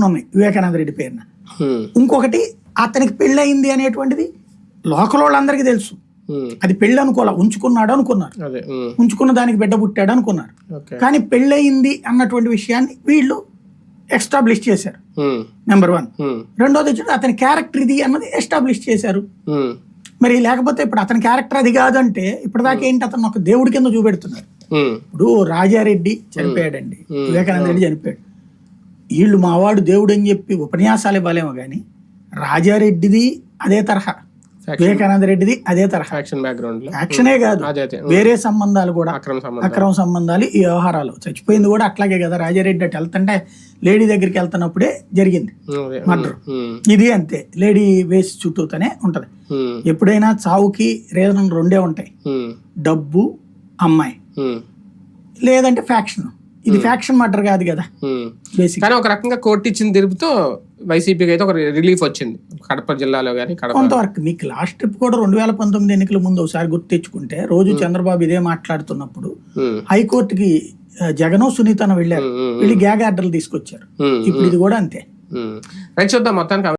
పేరున ఉన్నాయి వివేకానంద రెడ్డి పేరున. ఇంకొకటి అతనికి పెళ్ళయింది అనేటువంటిది లోకల్ వాళ్ళందరికీ తెలుసు అది పెళ్ళి అనుకోలే ఉంచుకున్నాడు అనుకున్నారు. ఉంచుకున్న దానికి బిడ్డ పుట్టాడు అనుకున్నారు. కానీ పెళ్ళయింది అన్నటువంటి విషయాన్ని వీళ్ళు ఎస్టాబ్లిష్ చేశారు. Number one. రెండోది వచ్చి అతని క్యారెక్టర్ ఇది అన్నది ఎస్టాబ్లిష్ చేశారు. మరి లేకపోతే ఇప్పుడు అతని క్యారెక్టర్ అది కాదంటే ఇప్పటిదాకా ఏంటి అతను ఒక దేవుడి కింద చూపెడుతున్నారు? ఇప్పుడు రాజారెడ్డి చనిపోయాడండి. వివేకానంద రెడ్డి చనిపోయాడు. వీళ్ళు మావాడు దేవుడు అని చెప్పి ఉపన్యాసాలు ఇవ్వాలేమో కానీ రాజారెడ్డిది అదే తరహా. వివేకానంద రెడ్డిది అదే తరహా. ఫ్యాక్షన్ బ్యాక్గ్రౌండ్ యాక్షనే కాదు. అదే వేరే సంబంధాలు కూడా అక్రమ సంబంధం అక్రమ సంబంధాలు. ఈ వ్యవహారాలు. చచ్చిపోయింది కూడా అట్లాగే కదా. రాజారెడ్డి అటు వెళ్తుంటే లేడీ దగ్గరికి వెళ్తున్నప్పుడే జరిగింది. ఉమ్, అదే, మర్డర్. ఇది అంతే. లేడీ వేస్ట్ చుట్టూతోనే ఉంటది. ఎప్పుడైనా చావుకి రీజన్ రెండే ఉంటాయి. డబ్బు అమ్మాయి. లేదంటే ఫ్యాక్షన్ ఇది ఫ్యాక్షన్ మర్డర్ కాదు కదా. బేసిక్ కానీ ఒక రకంగా కోర్టు ఇచ్చిన తీర్పుతో వైసీపీకి అయితే ఒక రిలీఫ్ వచ్చింది. కడప జిల్లాలో కానీ కొంతవరకు మీకు లాస్ట్ ట్రిప్ కూడా రెండు వేల పంతొమ్మిది ఎన్నికల ముందు ఒకసారి గుర్తు తెచ్చుకుంటే రోజు చంద్రబాబు ఇదే మాట్లాడుతున్నప్పుడు హైకోర్టుకి జగను సునీతను వెళ్ళారు. వెళ్ళి గ్యాగ్ ఆర్డర్లు తీసుకొచ్చారు. ఇప్పుడు ఇది కూడా అంతే. రైట్ చూద్దాం మొత్తానికి